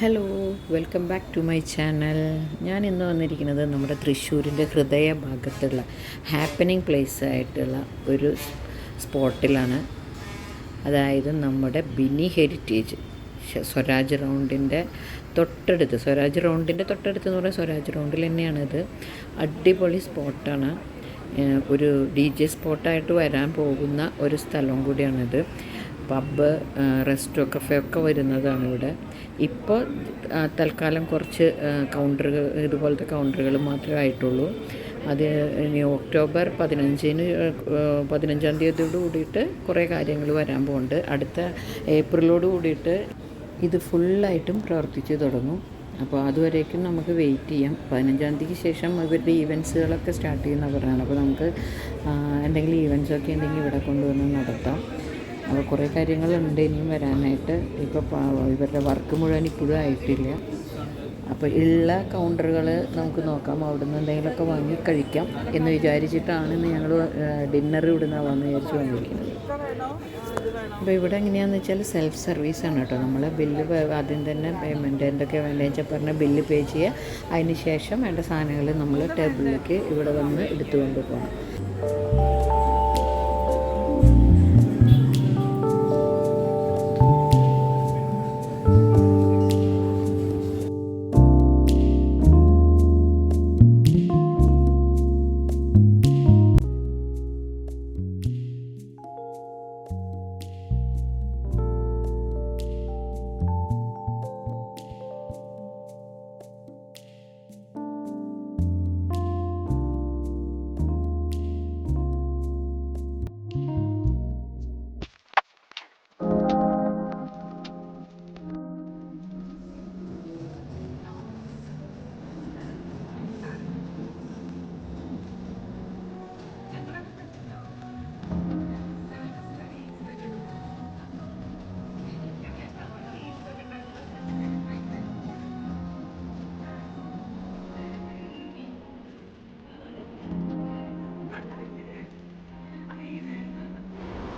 Hello welcome back to my channel ഞാൻ ഇന്ന് വന്നിരിക്കുന്നത് നമ്മുടെ തൃശ്ശൂരിന്റെ ഹൃദയഭാഗത്തുള്ള ഹാപ്പനിങ് പ്ലേസ് ആയിട്ടുള്ള ഒരു സ്പോട്ടിലാണ്. അതായത് നമ്മുടെ ബിനി ഹെരിറ്റേജ് സ്വരാജ് റൗണ്ടിന്റെ തൊട്ടടുത്ത് സ്വരാജ് റൗണ്ടിന്റെ തൊട്ടടുത്ത് എന്ന് പറയുന്നത് സ്വരാജ് റൗണ്ടിൽ തന്നെയാണിത് അടിപൊളി സ്പോട്ടാണ്. ഒരു ഡി ജെ സ്പോട്ടായിട്ട് വരാൻ പോകുന്ന ഒരു സ്ഥലം കൂടിയാണിത്. പബ്ബ് റെസ്റ്റോ കഫേ ഒക്കെ വരുന്നതാണ് ഇവിടെ. ഇപ്പോൾ തൽക്കാലം കുറച്ച് കൗണ്ടറുകൾ ഇതുപോലത്തെ കൗണ്ടറുകൾ മാത്രമേ ആയിട്ടുള്ളൂ. അത് ഇനി ഒക്ടോബർ പതിനഞ്ചിന് പതിനഞ്ചാം തീയതിയോട് കൂടിയിട്ട് കുറേ കാര്യങ്ങൾ വരാൻ പോകുന്നുണ്ട് അടുത്ത ഏപ്രിലോട് കൂടിയിട്ട് ഇത് ഫുള്ളായിട്ടും പ്രവർത്തിച്ച് തുടങ്ങും. അപ്പോൾ അതുവരേക്കും നമുക്ക് വെയിറ്റ് ചെയ്യാം. പതിനഞ്ചാം തീയതിക്ക് ശേഷം ഇവരുടെ ഈവൻസുകളൊക്കെ സ്റ്റാർട്ട് ചെയ്യുന്ന പറയുന്നത് അപ്പോൾ നമുക്ക് എന്തെങ്കിലും ഈവൻസൊക്കെ ഉണ്ടെങ്കിൽ ഇവിടെ കൊണ്ടുവന്ന് നടത്താം. കുറേ കാര്യങ്ങളുണ്ട് ഇനിയും വരാനായിട്ട്. ഇപ്പോൾ ഇവരുടെ വർക്ക് മുഴുവൻ ഇപ്പോഴും ആയിട്ടില്ല. അപ്പോൾ ഉള്ള കൗണ്ടറുകൾ നമുക്ക് നോക്കാം. അവിടുന്ന് എന്തെങ്കിലുമൊക്കെ വാങ്ങി കഴിക്കാം എന്ന് വിചാരിച്ചിട്ടാണ് ഇന്ന് ഞങ്ങൾ ഡിന്നർ ഇവിടുന്ന് വന്ന് വിചാരിച്ച് വന്നിരിക്കുന്നത്. അപ്പോൾ ഇവിടെ എങ്ങനെയാണെന്ന് വെച്ചാൽ സെൽഫ് സർവീസ് ആണ് കേട്ടോ. നമ്മൾ ബില്ല് ആദ്യം തന്നെ പേയ്മെന്റ് എന്തൊക്കെ വേണ്ടതെന്ന് വെച്ചാൽ പറഞ്ഞ ബില്ല് പേ ചെയ്യുക. അതിന് ശേഷം വേണ്ട സാധനങ്ങൾ നമ്മൾ ടേബിളിലേക്ക് ഇവിടെ വന്ന് എടുത്തുകൊണ്ട് പോകണം.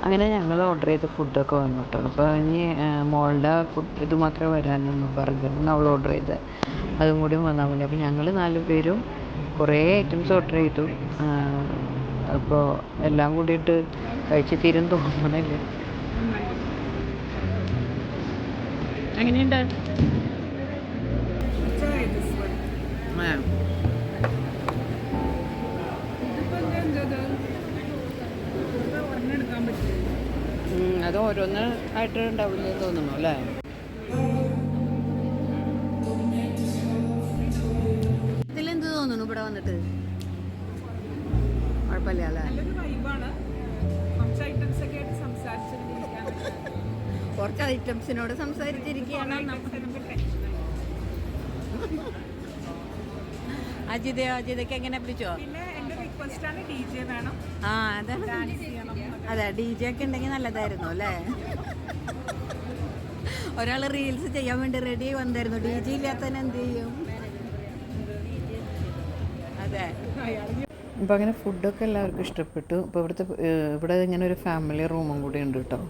അങ്ങനെ ഞങ്ങൾ ഓർഡർ ചെയ്ത ഫുഡൊക്കെ വന്നു കേട്ടോ അപ്പോൾ ഇനി മോളുടെ ഫുഡ് ഇത് മാത്രമേ വരാനുള്ളൂ ബർഗറിന് അവൾ ഓർഡർ ചെയ്തത് അതും കൂടി വന്നാൽ മതി. അപ്പോൾ ഞങ്ങൾ നാല് പേരും കുറേ ഐറ്റംസ് ഓർഡർ ചെയ്തു. അപ്പോൾ എല്ലാം കൂടിയിട്ട് കഴിച്ച് തീരും തോന്നണല്ലേ. എങ്ങനെയുണ്ട്? അത് ഓരോന്ന് ആയിട്ട് ഉണ്ടാവില്ലേ തോന്നുന്നു അല്ലേ? ഇതിലെന്ത് തോന്നുന്നു ഇവിടെ വന്നിട്ട്? കുഴപ്പമില്ല അല്ലേ? നല്ലൊരു വൈബാണ് കുറച്ച് ഐറ്റംസ് ഒക്കെ ആയിട്ട് കുറച്ച് ഐറ്റംസിനോട് സംസാരിച്ചിരിക്കുകയാണ്. അജിതയോ അജിതയ്ക്ക് എങ്ങനെ പിടിച്ചോ? പിന്നെ എന്റെ റിക്വസ്റ്റ് ആണ് ഡി വേണം. ആ അതാണ് ഡാൻസ് ചെയ്യണം. അതെ ഡി ജെ ഒക്കെ ഉണ്ടെങ്കിൽ നല്ലതായിരുന്നു അല്ലേ? ഒരാൾ റീൽസ് ചെയ്യാൻ വേണ്ടി റെഡി വന്നായിരുന്നു. ഡി ജി ഇല്ലാത്തതിന് എന്ത് ചെയ്യും? അതെ. അപ്പോൾ അങ്ങനെ ഫുഡൊക്കെ എല്ലാവർക്കും ഇഷ്ടപ്പെട്ടു. ഇപ്പോൾ ഇവിടുത്തെ ഇവിടെ ഇങ്ങനെ ഒരു ഫാമിലി റൂമും കൂടി ഉണ്ട് കേട്ടോ.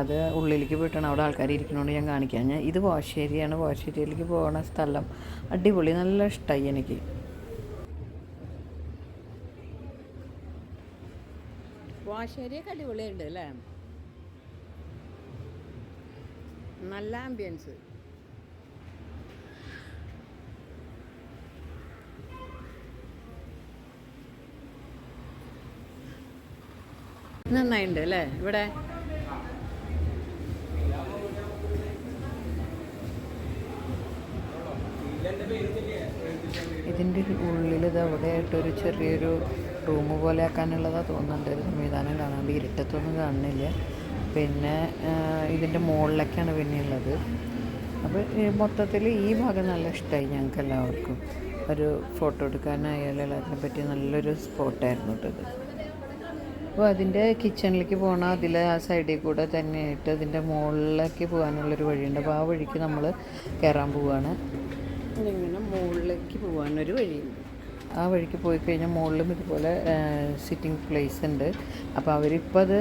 അത് ഉള്ളിലേക്ക് പോയിട്ടാണ്. അവിടെ ആൾക്കാർ ഇരിക്കണോണ്ട് ഞാൻ കാണിക്കാം. ഞാൻ ഇത് വാശേരിയാണ്. വാശേരിയിലേക്ക് പോകുന്ന സ്ഥലം അടിപൊളി. നല്ല ഇഷ്ടമായി എനിക്ക്. വാശേരിയൊക്കെ അടിപൊളിയുണ്ട് അല്ലേ? നല്ല ആംബിയൻസ് നന്നായിട്ടുണ്ട് അല്ലേ? ഇവിടെ? ഇതിന്റെ ഉള്ളിൽ ഇത് അവിടെയായിട്ടൊരു ചെറിയൊരു റൂം പോലെ ആക്കാനുള്ളതാണ് തോന്നുന്നുണ്ട്. ഒരു സംവിധാനം കാണാണ്ട് ഇരുട്ടത്തൊന്നും കാണുന്നില്ല. പിന്നെ ഇതിന്റെ മുകളിലൊക്കെയാണ് പിന്നെ ഉള്ളത്. അപ്പോൾ മൊത്തത്തിൽ ഈ ഭാഗം നല്ല ഇഷ്ടമായി ഞങ്ങൾക്ക് എല്ലാവർക്കും. ഒരു ഫോട്ടോ എടുക്കാനായാലും എല്ലാത്തിനെ പറ്റി നല്ലൊരു സ്പോട്ടായിരുന്നു കേട്ടോ ഇത്. അപ്പോൾ അതിന്റെ കിച്ചണിലേക്ക് പോകണം അതിൽ ആ സൈഡിൽ കൂടെ തന്നെ തന്നെയായിട്ട് അതിന്റെ മുകളിലേക്ക് പോകാനുള്ളൊരു വഴിയുണ്ട്. അപ്പോൾ ആ വഴിക്ക് നമ്മൾ കയറാൻ പോവുകയാണ് ഇങ്ങനെ മുകളിലേക്ക് പോകാനൊരു വഴിയുണ്ട്. ആ വഴിക്ക് പോയി കഴിഞ്ഞാൽ മുകളിലും ഇതുപോലെ സിറ്റിംഗ് പ്ലേസ് ഉണ്ട്. അപ്പോൾ അവരിപ്പോൾ അത്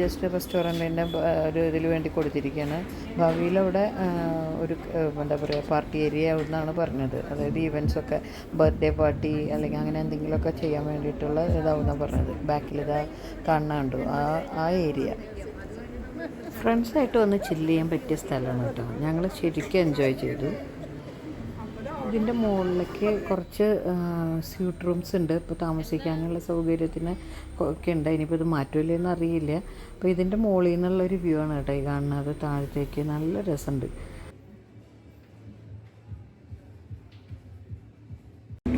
ജസ്റ്റ് റെസ്റ്റോറന്റിന്റെ ഒരു ഇതിൽ വേണ്ടി കൊടുത്തിരിക്കുകയാണ് ഭാവിയിൽ അവിടെ ഒരു എന്താ പറയുക പാർട്ടി ഏരിയ എന്നാണ് പറഞ്ഞത്. അതായത് ഈവൻസ് ഒക്കെ ബർത്ത്ഡേ പാർട്ടി അല്ലെങ്കിൽ അങ്ങനെ എന്തെങ്കിലുമൊക്കെ ചെയ്യാൻ വേണ്ടിയിട്ടുള്ള ഇതാവുന്ന പറഞ്ഞത്. ബാക്കിൽ ഇതാ കാണാണ്ടു ആ ആ ഏരിയ ഫ്രണ്ട്സായിട്ട് വന്ന് ചില്ല് ചെയ്യാൻ പറ്റിയ സ്ഥലമാണ് കേട്ടോ. ഞങ്ങൾ ശരിക്കും എൻജോയ് ചെയ്തു. ഇതിന്റെ മുകളിലേക്ക് കുറച്ച് സ്യൂട്ട് റൂംസ് ഉണ്ട്. ഇപ്പോൾ താമസിക്കാനുള്ള സൗകര്യത്തിന് ഒക്കെ ഉണ്ട്. ഇനിയിപ്പോൾ ഇത് മാറ്റൂലെന്ന് അറിയില്ല. അപ്പോൾ ഇതിന്റെ മുകളിൽ നിന്നുള്ളൊരു വ്യൂ ആണ് കേട്ടോ ഈ കാണുന്നത്. താഴത്തേക്ക് നല്ല രസമുണ്ട്.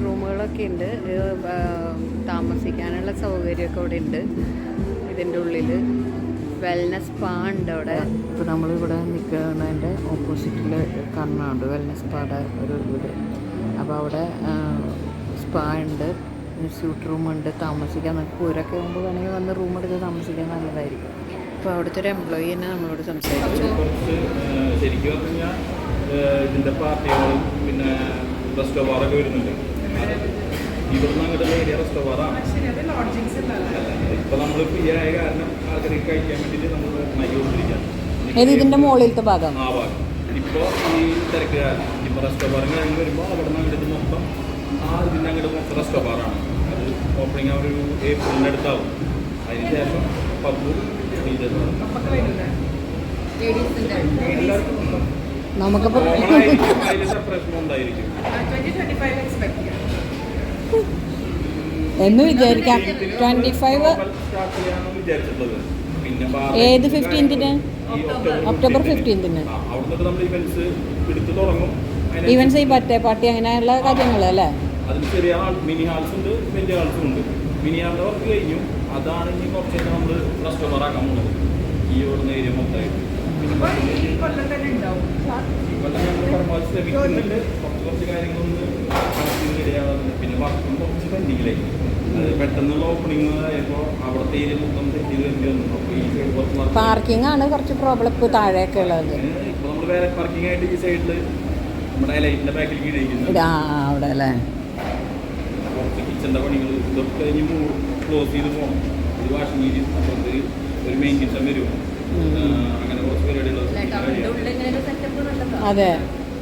റൂമുകളൊക്കെ ഉണ്ട്. താമസിക്കാനുള്ള സൗകര്യമൊക്കെ ഇവിടെ ഉണ്ട്. ഇതിന്റെ ഉള്ളിൽ വെൽനസ് സ്പാ ഉണ്ട് അവിടെ. ഇപ്പോൾ നമ്മളിവിടെ നിൽക്കുന്നതിന്റെ ഓപ്പോസിറ്റിൽ കാണുന്നുണ്ട് വെൽനസ് സ്പാടെ ഒരു വീട്. അപ്പോൾ അവിടെ സ്പാ ഉണ്ട് സ്യൂട്ട് ഉണ്ട് താമസിക്കാൻ നമുക്ക് പൂരൊക്കെ ആകുമ്പോൾ വേണമെങ്കിൽ വന്ന് റൂം എടുത്ത് താമസിക്കാൻ നല്ലതായിരിക്കും. അപ്പോൾ അവിടുത്തെ ഒരു എംപ്ലോയി തന്നെ നമ്മളോട് സംസാരിച്ചു. ശരിക്കും ഇതിന്റെ പാർട്ടികളും പിന്നെ റെസ്റ്റോബാറൊക്കെ വരുന്നുണ്ട്. ഇവിടുന്ന് അങ്ങോട്ടുള്ള ഏരിയ റെസ്റ്റോ ഇപ്പൊ നമ്മൾ ഫ്രീ ആയ കാരണം ആൾക്കാർക്ക് കഴിക്കാൻ വേണ്ടിയിട്ട് നമ്മൾ നയിച്ചു കൊണ്ടിരിക്കുകയാണ് ഏത് ഇതിന്റെ മുകളിലത്തെ ഭാഗം? ആ ഭാഗം. ഇപ്പോൾ ഈ തിരക്ക് കാരണം ഇപ്പോൾ റെസ്റ്റോ ബാറും കാര്യങ്ങൾ വരുമ്പോൾ അവിടെ നിന്ന് അങ്ങോട്ട് മൊത്തം ആ ഇതിന്റെ അങ്ങോട്ട് മൊത്തം റെസ്റ്റോ ബാറാണ്. അത് ഓപ്പണിങ് ആ ഒരു ഏപ്രിലിന്റെ അടുത്താവും. അതിന് ശേഷം പബ്ബും വരുന്നത് എല്ലാവർക്കും നമുക്കിപ്പോൾ അതിൽ ഉണ്ടായിരിക്കും ട്വന്റി ട്വന്റി ഫൈവ് എക്സ്പെക്ട് ചെയ്യാം എന്ന് വിചാരിക്കാം. ട്വന്റി ഫൈവ് ഏത് 15 ന്? ഒക്ടോബർ 15 ഇവൻസ് ഈ ബർത്ത്ഡേ പാർട്ടി അങ്ങനെയുള്ള കാര്യങ്ങൾ അല്ലേ അതിന് ചെറിയ മിനി ഹാൾസ് ഉണ്ട് വലിയ ഹാൾസും ഉണ്ട്. മിനി ഹാളിന്റെ വർക്ക് കഴിഞ്ഞു. അതാണ് ഇനി കുറച്ച് നമ്മൾ കസ്റ്റമർ ആക്കാൻ പോകുന്നത്. ഈ ഓടുന്ന ഏരിയ മൊത്തമായിട്ട്. ഈ കൊല്ലം തന്നെ ഉണ്ടാവും. ഇക്കൊല്ലം ഞങ്ങൾ പരമാവധി ശ്രമിക്കുന്നുണ്ട്. കുറച്ച് കുറച്ച് കാര്യങ്ങളൊന്ന് കണക്കിന് ഇടയാവുന്നുണ്ട് പിന്നെ വർക്കും അത് പെട്ടെന്നുള്ള ഓപ്പണിംഗ് ആയപ്പോൾ അവിടുത്തെ ഏരിയ മൊത്തം സെറ്റ് ചെയ്ത് വേണ്ടി വന്നു. അപ്പോൾ ഈ സൈഡ് കുറച്ച് പാർക്കിംഗ് ആണ് കുറച്ച് പ്രോബ്ലം ഇപ്പോൾ താഴെയൊക്കെ ഉള്ളത്. ഇപ്പോൾ നമ്മൾ വേറെ പാർക്കിംഗ് ആയിട്ട് ഈ സൈഡിൽ നമ്മുടെ ലൈറ്റിന്റെ ബാക്കിൽ ഇത് കീഴിരിക്കുന്നു ആ ആ, അവിടെ അല്ലേ? കുറച്ച് കിച്ചന്റെ പണികൾ ഇതൊക്കെ കഴിഞ്ഞ് ക്ലോസ് ചെയ്ത് പോകണം ഒരു വാഷിംഗ് ഏരിയ അപ്പുറത്ത് ഒരു മെയിൻ കിച്ചൺ വരും. അങ്ങനെ കുറച്ച് പരിപാടികൾ അതെ.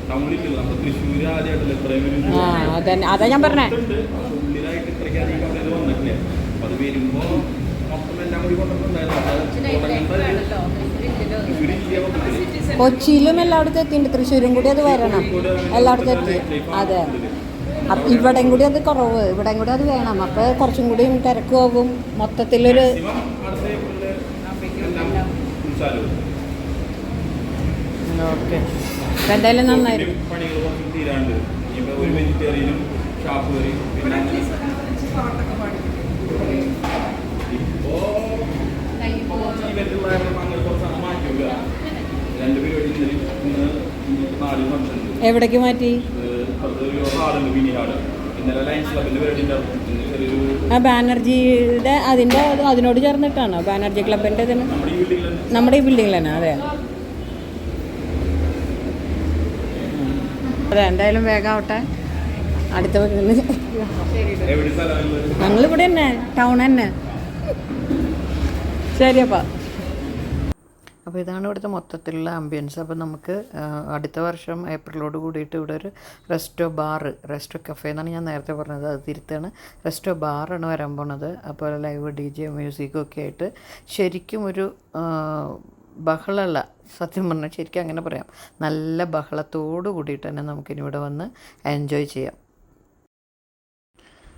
നമ്മുടെ തൃശ്ശൂർ ആദ്യമായിട്ടല്ലേ ഇത്രയും ആ അതന്നെ. അതാ ഞാൻ പറഞ്ഞേ. ഉണ്ട്. ഈ കമ്പനികൾ വന്നിട്ടില്ല അപ്പൊ അത് വരുമ്പോ മൊത്തം എല്ലാം കൂടി കൊണ്ടുവന്നിട്ടുണ്ടായിരുന്നു കൊച്ചിയിലും എല്ലായിടത്തും എത്തിയിട്ടുണ്ട്. തൃശ്ശൂരും കൂടി അത് വരണം. എല്ലായിടത്തും എത്തി. അതെ. അപ്പം ഇവിടെയും കൂടി അത് കുറവ്. ഇവിടെയും കൂടി അത് വേണം. അപ്പോൾ കുറച്ചും കൂടി തിരക്കുമാകും മൊത്തത്തിലൊരു ഓക്കെ. എന്തായാലും നന്നായിരുന്നു പാട്ടൊക്കെ പാടി ഇപ്പോ ഇവന്റുള്ള അങ്ങനെ കുറച്ച് മാറ്റില്ല രണ്ട് പരിപാടി ഇന്നലെ ഇന്ന് ഇന്നിപ്പോ നാല് ഫംഗ്ഷൻ എവിടേക്ക് മാറ്റി? ആ ബാനർജിയുടെ അതിന്റെ അതിനോട് ചേർന്നിട്ടാണോ? ബാനർജി ക്ലബിന്റെ ഇതിന്? നമ്മുടെ ഈ ബിൽഡിംഗിൽ നമ്മുടെ ഈ ബിൽഡിങ്ങിൽ തന്നെ അതെ. അതെ എന്തായാലും വേഗം ആവട്ടെ. അടുത്ത ഞങ്ങളിവിടെ തന്നെ ടൗൺ തന്നെ. ശരിയപ്പാ അപ്പോൾ ഇതാണ് ഇവിടുത്തെ മൊത്തത്തിലുള്ള ആംബിയൻസ് അപ്പോൾ നമുക്ക് അടുത്ത വർഷം ഏപ്രിലോട് കൂടിയിട്ട് ഇവിടെ ഒരു റെസ്റ്റോ ബാറ് റെസ്റ്റോ കഫേ എന്നാണ് ഞാൻ നേരത്തെ പറഞ്ഞത്. അത് തിരുത്താണ്. റെസ്റ്റോ ബാറാണ് വരാൻ പോണത്. അപ്പോൾ ലൈവ് ഡി ജെ മ്യൂസിക്കും ഒക്കെ ആയിട്ട് ശരിക്കും ഒരു ബഹളമല്ല സത്യം പറഞ്ഞാൽ ശരിക്കും അങ്ങനെ പറയാം. നല്ല ബഹളത്തോട് കൂടിയിട്ട് തന്നെ നമുക്കിനി ഇവിടെ വന്ന് എൻജോയ് ചെയ്യാം.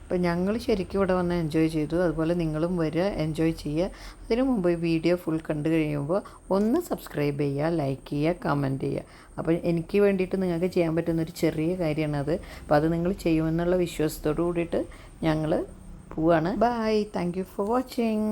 അപ്പോൾ ഞങ്ങൾ ശരിക്കും ഇവിടെ വന്ന് എൻജോയ് ചെയ്തു. അതുപോലെ നിങ്ങളും വരിക എൻജോയ് ചെയ്യുക. അതിനു മുമ്പ് ഈ വീഡിയോ ഫുൾ കണ്ടു കഴിയുമ്പോൾ ഒന്ന് സബ്സ്ക്രൈബ് ചെയ്യുക ലൈക്ക് ചെയ്യുക കമന്റ് ചെയ്യുക. അപ്പോൾ എനിക്ക് വേണ്ടിയിട്ട് നിങ്ങൾക്ക് ചെയ്യാൻ പറ്റുന്ന ഒരു ചെറിയ കാര്യമാണ് അത്. അപ്പോൾ അത് നിങ്ങൾ ചെയ്യുമെന്നുള്ള വിശ്വാസത്തോടു കൂടിയിട്ട് ഞങ്ങൾ പോവാണ്. Bye thank you for watching